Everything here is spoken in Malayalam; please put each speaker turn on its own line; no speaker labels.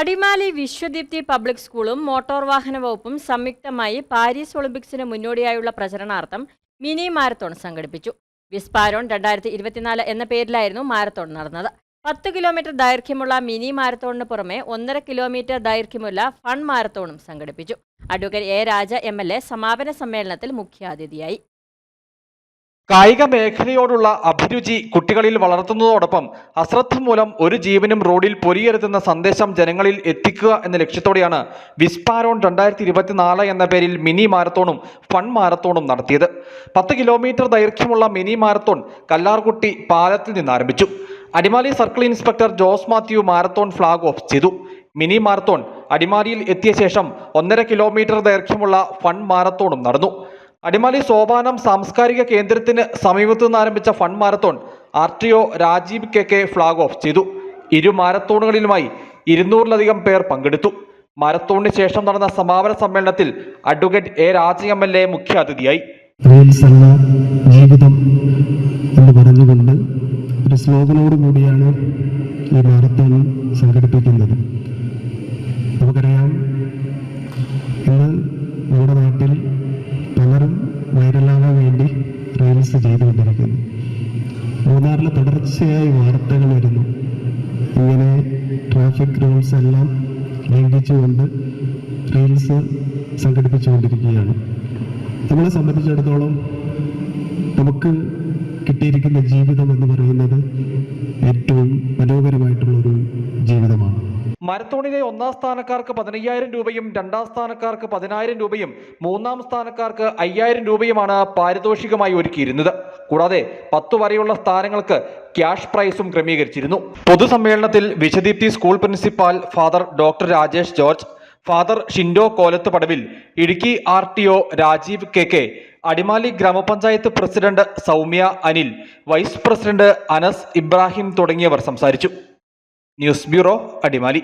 അടിമാലി വിശ്വദീപ്തി പബ്ലിക് സ്കൂളും മോട്ടോർ വാഹന വകുപ്പും സംയുക്തമായി പാരീസ് ഒളിമ്പിക്സിന് മുന്നോടിയായുള്ള പ്രചരണാർത്ഥം മിനി മാരത്തോൺ സംഘടിപ്പിച്ചു. വിസ്പാരോൺ രണ്ടായിരത്തി ഇരുപത്തിനാല് എന്ന പേരിലായിരുന്നു മാരത്തോൺ നടന്നത്. പത്ത് കിലോമീറ്റർ ദൈർഘ്യമുള്ള മിനി മാരത്തോണിന് പുറമെ ഒന്നര കിലോമീറ്റർ ദൈർഘ്യമുള്ള ഫൺ മാരത്തോണും സംഘടിപ്പിച്ചു. Advocate A Raja M L A സമാപന സമ്മേളനത്തിൽ മുഖ്യാതിഥിയായി.
കായിക മേഖലയോടുള്ള അഭിരുചി കുട്ടികളിൽ വളർത്തുന്നതോടൊപ്പം അശ്രദ്ധ മൂലം ഒരു ജീവനും റോഡിൽ പൊരിയരുതെന്ന സന്ദേശം ജനങ്ങളിൽ എത്തിക്കുക എന്ന ലക്ഷ്യത്തോടെയാണ് വിസ്പാരോൺ രണ്ടായിരത്തി ഇരുപത്തിനാല് എന്ന പേരിൽ മിനി മാരത്തോണും ഫൺ മാരത്തോണും നടത്തിയത്. പത്ത് കിലോമീറ്റർ ദൈർഘ്യമുള്ള മിനി മാരത്തോൺ കല്ലാർകുട്ടി പാലത്തിൽ നിന്ന് ആരംഭിച്ചു Adimali circle inspector Jose Mathew marathon flag off ചെയ്തു. മിനി മാരത്തോൺ അടിമാലിയിൽ എത്തിയ ശേഷം ഒന്നര കിലോമീറ്റർ ദൈർഘ്യമുള്ള ഫൺ മാരത്തോണും നടന്നു. അടിമാലി സോപാനം സാംസ്കാരിക കേന്ദ്രത്തിന് സമീപത്തു നിന്ന് ആരംഭിച്ച fun marathon R T O Rajeev K K flag off ചെയ്തു. ഇരു മാരത്തോണുകളിലുമായി ഇരുന്നൂറിലധികം പേർ പങ്കെടുത്തു. മാരത്തോണിന് ശേഷം നടന്ന സമാപന സമ്മേളനത്തിൽ advocate A Raja M L A മുഖ്യാതിഥിയായി
ജീവിതം എന്ന് പറഞ്ഞുകൊണ്ട് ഒരു സ്ലോഗനോട് കൂടിയാണ് ഈ മാരത്തോൺ സംഘടിപ്പിക്കുന്നത്. റീൽസ് ചെയ്തുകൊണ്ടിരിക്കുന്നു. മൂന്നാറിൽ തുടർച്ചയായി വാർത്തകൾ വരുന്നു. ഇങ്ങനെ ട്രാഫിക് റൂൾസ് എല്ലാം ലംഘിച്ചുകൊണ്ട് റീൽസ് സംഘടിപ്പിച്ചുകൊണ്ടിരിക്കുകയാണ്. നമ്മളെ സംബന്ധിച്ചിടത്തോളം നമുക്ക് കിട്ടിയിരിക്കുന്ന ജീവിതം എന്ന് പറയുന്നത് ഏറ്റവും മനോഹരമായിട്ടുള്ള ഒരു ജീവിതമാണ്
മരത്തോണിലെ ഒന്നാം സ്ഥാനക്കാർക്ക് പതിനയ്യായിരം രൂപയും രണ്ടാം സ്ഥാനക്കാർക്ക് പതിനായിരം രൂപയും മൂന്നാം സ്ഥാനക്കാർക്ക് അയ്യായിരം രൂപയുമാണ് പാരിതോഷികമായി ഒരുക്കിയിരുന്നത്. കൂടാതെ പത്തു വരെയുള്ള സ്ഥാനങ്ങൾക്ക് ക്യാഷ് പ്രൈസും ക്രമീകരിച്ചിരുന്നു. പൊതുസമ്മേളനത്തിൽ Vishwadeepti school principal father doctor Rajesh George father Shinto Kolath Padavil Idukki R T O Rajeev K K Adimali grama panchayat president Soumya Anil vice president Anas Ibrahim തുടങ്ങിയവർ സംസാരിച്ചു. News bureau Adimali.